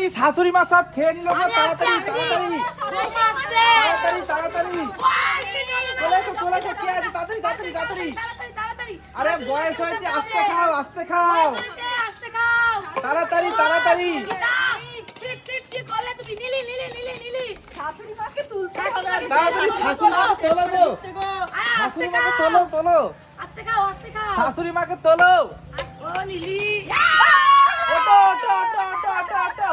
তাড়াতাড়ি শাশুড়ি মা সব খেয়ে নিল তাড়াতাড়ি তাড়াতাড়ি। তাড়াতাড়ি তাড়াতাড়ি। চলে এসো চলে এসো কে আছে? তাড়াতাড়ি তাড়াতাড়ি তাড়াতাড়ি। আরে বয়স হয়েছে আস্তে খাও আস্তে খাও। তাড়াতাড়ি তাড়াতাড়ি। শাশুড়ি মাকে তোলো। তোলো। ও লিলি ওটো ওটো ওটো ওটো ওটো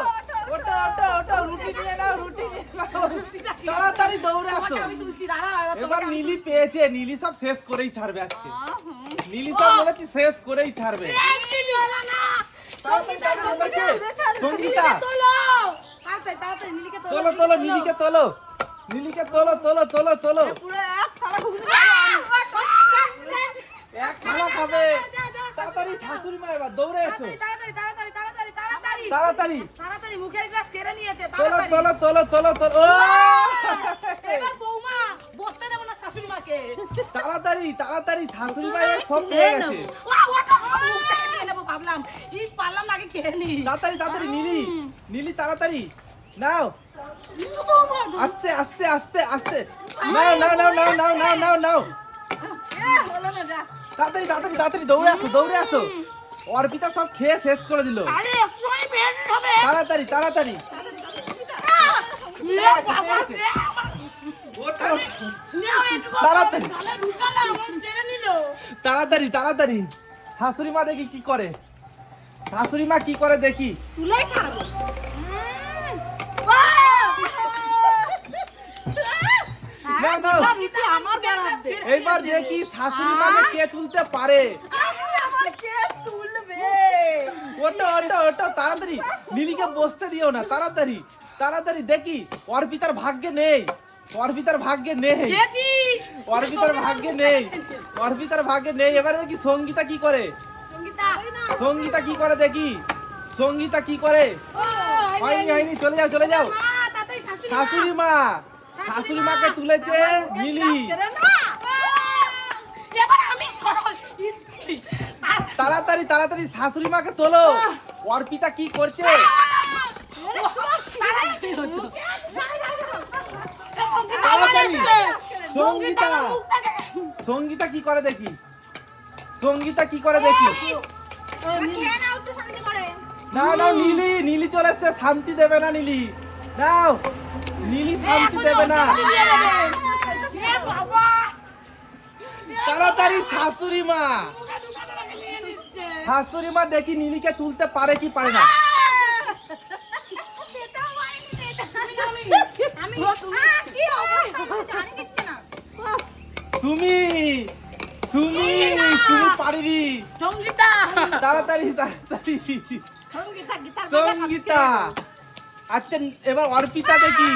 ওটো ওটো ওটো ওটো রুটি নিয়ে নাও রুটি নিয়ে নাও তাড়াতাড়ি দৌড়ে আসো। আমি তুলছি, দাঁড়াও, এবার এবার তোমাকে আমি- নীলি চেয়েছে নীলি সব শেষ করেই ছাড়বে আজকে। নীলি সব বলেছি শেষ করেই ছাড়বে? সঙ্গীতা তোলো। তোলো, তোলো তোলো নীলিকে তোলো। নীলিকে তোলো তোলো তোলো এক খালা খাবে। তাড়াতাড়ি শাশুড়ি মা এবার দৌড়ে এসো। তাড়াতাড়ি, তাড়াতাড়ি, তাড়াতাড়ি, মুখের গ্লাস কেড়ে নিয়েছে তোলো তাড়াতাড়ি তোলো তোলো তোলো। তোলো এবার বৌমা বসতে দেবো না শাশুড়ি মাকে তাড়াতাড়ি তাড়াতাড়ি শাশুড়ি মা সব গেছে। ভাবলাম। ই পারলাম না আগে খেয়ে নি। তাড়াতাড়ি তাড়াতাড়ি নীলি নীলি তাড়াতাড়ি। নাও। আস্তে আস্তে আস্তে আস্তে। নাও নাও নাও নাও নাও নাও নাও নাও। তাড়াতাড়ি তাড়াতাড়ি তাড়াতাড়ি দৌড়ে আসো দৌড়ে আসো। অর্পিতা সব খেয়ে শেষ করে দিল। আরে তাড়াতাড়ি তাড়াতাড়ি। তাড়াতাড়ি তাড়াতাড়ি। শাশুড়ি মা দেখি কি করে? শাশুড়ি মা কি করে দেখি? তুলেই ছাড়বো। এইবার দেখি শাশুড়ি মাকে কে তুলতে পারে। ওটো ওটো ওটো তাড়াতাড়ি। নীলিকে বসতে দিও না তাড়াতাড়ি তাড়াতাড়ি দেখি অর্পিতার ভাগ্যে নেই অর্পিতার ভাগ্যে নেই অর্পিতার ভাগ্যে নেই অর্পিতার ভাগ্যে নেই এবারে দেখি সঙ্গীতা কি করে? সঙ্গীতা কি করে দেখি? সঙ্গীতা কি করে? হয়নি হয়নি চলে যাও চলে যাও। শাশুড়ি মা। শাশুড়ি মাকে তুলেছে না। এবার আমি। তাড়াতাড়ি তাড়াতাড়ি শাশুড়ি মাকে তোলো। অর্পিতা কি করছে? তাড়াতাড়ি। সঙ্গীতা সঙ্গীতা কি করে দেখি? সঙ্গীতা কি করে দেখি? না না নীলি নীলি চলে এসছে শান্তি দেবে না নীলি। নাও নীলি শান্তি দেবে না। তাড়াতাড়ি শাশুড়ি মা। শাশুড়ি মা দেখি নীলিকে তুলতে পারে কি পারে না। সুমি সুমি সুমি, পারিবি। সঙ্গীতা তাড়াতাড়ি তাড়াতাড়ি। সঙ্গীতা। আচ্ছা এবার অর্পিতা দেখি।